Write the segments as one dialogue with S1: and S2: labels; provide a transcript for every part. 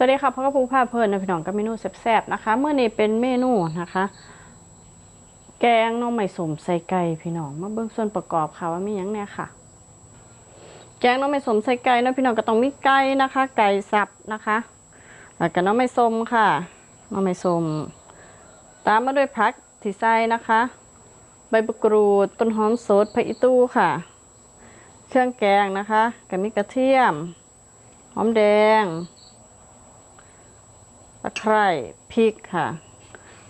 S1: สวัสดีค่ะพ่อกับปูพาเพลินนะพี่น้องกับเมนูแซ่บๆนะคะ เมื่อนี้เป็นเมนูนะคะ แกงน้องใหม่สมใส่ไก่พี่น้องมาเบิ่งส่วนประกอบค่ะว่ามีหยังแน่ค่ะ แกงน้องใหม่สมใส่ไก่นะพี่น้องก็ต้องมีไก่นะคะ ไก่สับนะคะแล้วก็น้องใหม่สมค่ะน้องใหม่สมตามมาด้วยผักที่ใส่นะคะ ใบมะกรูดต้นหอมสดผักอีตู้ค่ะ เครื่องแกงนะคะก็มีกระเทียม หอมแดง ตะไคร้พริกค่ะ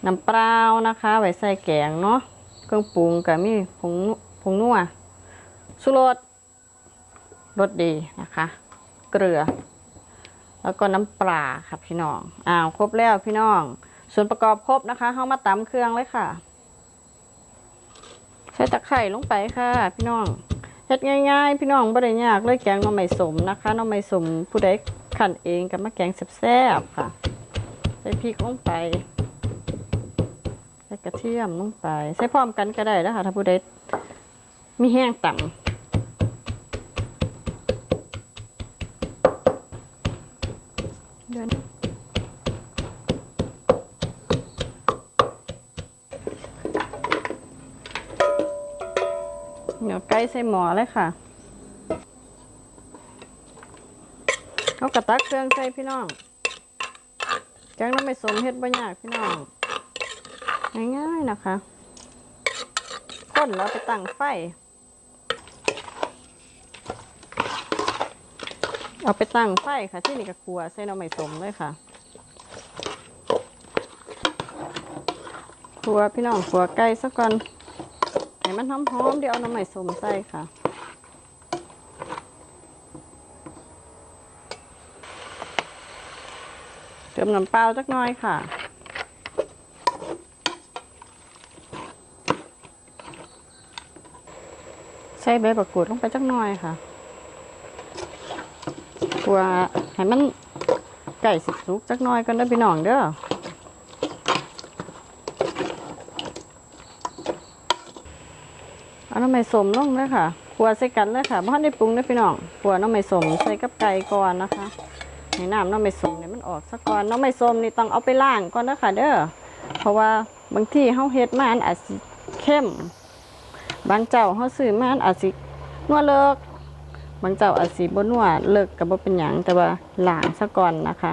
S1: น้ำเปล่านะคะ ไว้ใส่แกงเนาะ เครื่องปรุงก็มีผงผงนัวสุรสรสดีนะคะ เกลือ แล้วก็น้ำปลาค่ะพี่น้อง อ้าวครบแล้วพี่น้อง ส่วนประกอบครบนะคะเข้ามาตำเครื่องเลยค่ะ ใส่ตะไคร่ลงไปค่ะ พี่น้องเฮ็ดง่ายๆ พี่น้องบ่ได้ยากเลยแกงหน่อไม้สมนะคะหน่อไม้สมผู้ใดขันเองกับมาแกงแซ่บๆค่ะ ส่พริกลงไป ใส่กระเทียมลงไป ใส่พร้อมกันก็ได้นะคะถ้าผู้ใดมีแห้งต่ำเดี๋ยวนะเดี๋ยวไก่ใส่หมอเลยค่ะเอากระตักเครื่องใส่พี่น้อง แกงน้ำไม่สมเฮ็ดบ่ยากพี่น้องง่ายๆนะคะก้นแล้วไปตั้งไฟ เอาไปตั้งไฟค่ะที่นี่ก็ครัวใส่น้ำไม่สมเลยค่ะครัวพี่น้องครัวไก่สักก่อนให้มันหอมๆเดี๋ยวเอาน้ำไม่สมใส่ค่ะ ติมน้ำเปล่าจักหน่อยค่ะ ใส่ใบบักกูดลงไปจักหน่อยค่ะกลัวให้มันไก่สิสุกจักหน่อยกันเด้อพี่น้องเด้อเอาน้ำไม่สมลงเลยค่ะขัวใส่กันเลยค่ะเพราะได้ปรุงเด้พี่น้องขัวน้ำไม่สมใส่กับไก่ก่อนนะคะ ให้น้ำน้องไม่ส้มเนี่ยมันออกสักก่อนน้องไม่ส้มนี่ต้องเอาไปล้างก่อนนะคะเด้อเพราะว่าบางที่เขาเฮ็ดมาอันอาจสิเข้ม บางเจ้าเขาซื้อมาอันอาจสินัวเลิก บางเจ้าอาจสิบ่นัวเลิกกับบ่เป็นหยังแต่ว่าล้างสัก่อนนะคะ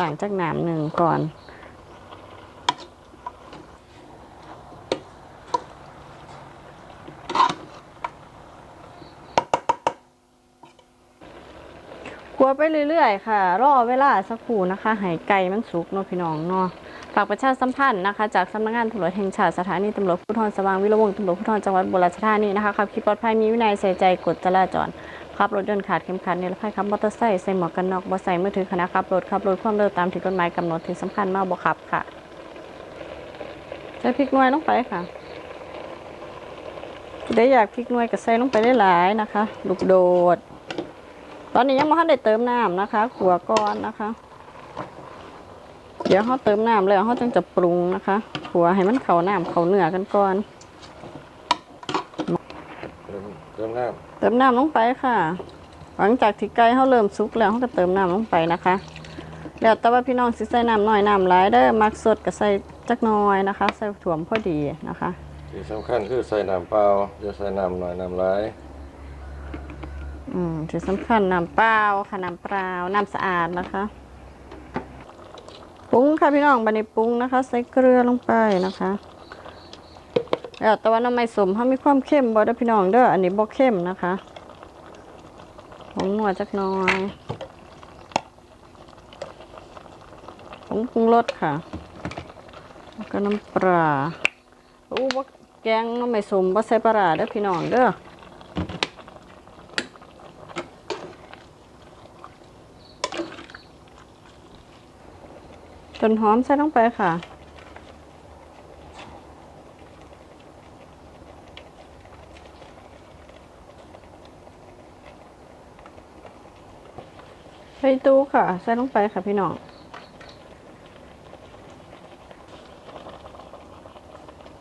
S1: ล้างจากน้ำหนึ่งก่อน วไปเรื่อยๆ ค่ะ รอเวลาสักครู่นะคะให้ไก่มันสุกเนาะพี่น้องเนาะฝากประชาสัมพันธ์นะคะ จากสำนักงานตำรวจแห่งชาติสถานีตำรวจภูธรสว่างวิรวงศ์ตำรวจภูธรจังหวัดบุรีรัมย์ธานีนะคะขับขี่ปลอดภัยมีวินัยใส่ใจกฎจราจรขับรถยนต์ขาดเข็มขัดนิรภัยขับมอเตอร์ไซค์ใส่หมวกกันน็อกบ่ใส่มือถือขณะขับรถขับรถความเร็วตามที่กฎหมายกำหนดที่สำคัญมากบ่ขับค่ะใส่พริกน่วยลงไปค่ะได้อยากพริกน่วยก็ใส่ลงไปได้หลายนะคะ ลูกโดด อนนี้ยังไม่ทันได้เติมน้ำนะคะ ขัวก่อนนะคะ เดี๋ยวเขาเติมน้ำแล้วเขาจึงจะปรุงนะคะ ขัวให้มันเข้าน้ำเข้าเนื้อกันก่อน
S2: เติมเติมน้
S1: เติมน้ำลงไปค่ะ หลังจากที่ไก่เขาเริ่มสุกแล้วเขาก็เติมน้ำลงไปนะคะแล้วแต่ว่าพี่น้องสิใส่น้ำน้อยน้ำหลายเด้อมักสดก็ใส่จักหน้อยนะคะ ใส่ถ่วมพอดีนะคะำ
S2: ที่สำคัญคือใส่น้ำเปล่าอย่าใส่น้ำหน่อยน้ำหลาย
S1: อืมที่สำคัญน้ำเปล่าค่ะน้ำเปล่าน้ำสะอาดนะคะปรุงค่ะพี่น้องบันนี้ปรุงนะคะ ใส่เกลือลงไปนะคะแล้วแต่ว่าน้ำไม่สมเขามีความเข้มบ่เด้พี่น้องเด้ออันนี้บ่เข้มนะคะผงนัวจักน้อยผงปรุงรสค่ะแล้วก็น้ำปลาอู้บ่แกงน้ำไม่สมบ่ใส่ปลาเด้อพี่น้องเด้อ จนหอมใส่ลงไปค่ะ ใส่ตู้ค่ะ ใส่ลงไปค่ะพี่น้อง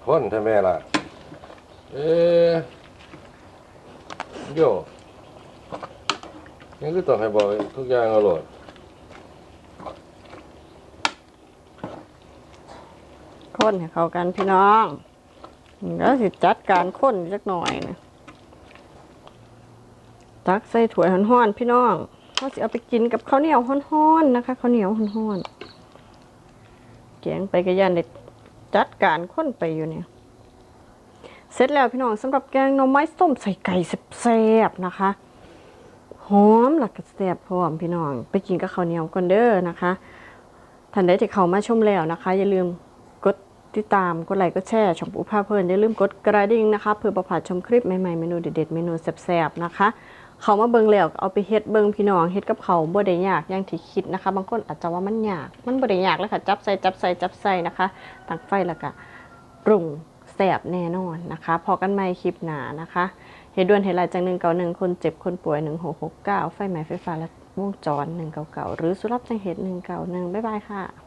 S2: พ่นใช่ไหมล่ะ เอ๊ะโยยังคือต้องให้บอกทุกอย่างอร่อย
S1: คนให้เข้ากันพี่น้องแล้วสิจัดการคนจักหน่อยนะตักใส่ถ้วยห้อนๆพี่น้องเขาสิเอาไปกินกับข้าวเหนียวห้อนๆนะคะข้าวเหนียวห้อนๆแกงไปกระยันเด็ดจัดการคนไปอยู่เนี่ย เสร็จแล้วพี่น้องสำหรับแกงหน่อไม้ส้มใส่ไก่แซ่บๆนะคะหอมหลักกระแซ่บพร้อมพี่น้อง ไปกินกับข้าวเหนียวก่อนเด้อนะคะท่านใดที่เข้ามาชมแล้วนะคะ อย่าลืม ติดตาม กดไลค์ กดแชร์ช่องปูผ้าเพลินอย่าลืมกดกระดิ่งนะคะเพื่อประพลาดชมคลิปใหม่ๆเมนูเด็ดๆเมนูแซ่บๆนะคะ เขามาเบิ่งแล้วกเอาไปเฮ็ดเบิ่งพี่น้องเฮ็ดกับเขาบ่ได้ยากอย่างที่คิดนะคะ บางคนอาจจะว่ามันยาก มันบ่ได้ยากเลยค่ะจับใส่จับใส่จับใส่นะคะตั้งไฟแล้วก็ปรุงแซ่บแน่นอนนะคะพอกันใหม่คลิปหน้านะคะเฮ็ดด่วนเฮ็ดหลายจัง191คนเจ็บคนป่วย1669ไฟไหม้ไฟฟ้าและวงจร199หรือสุรับจังเฮ็ด191บ๊ายบายค่ะ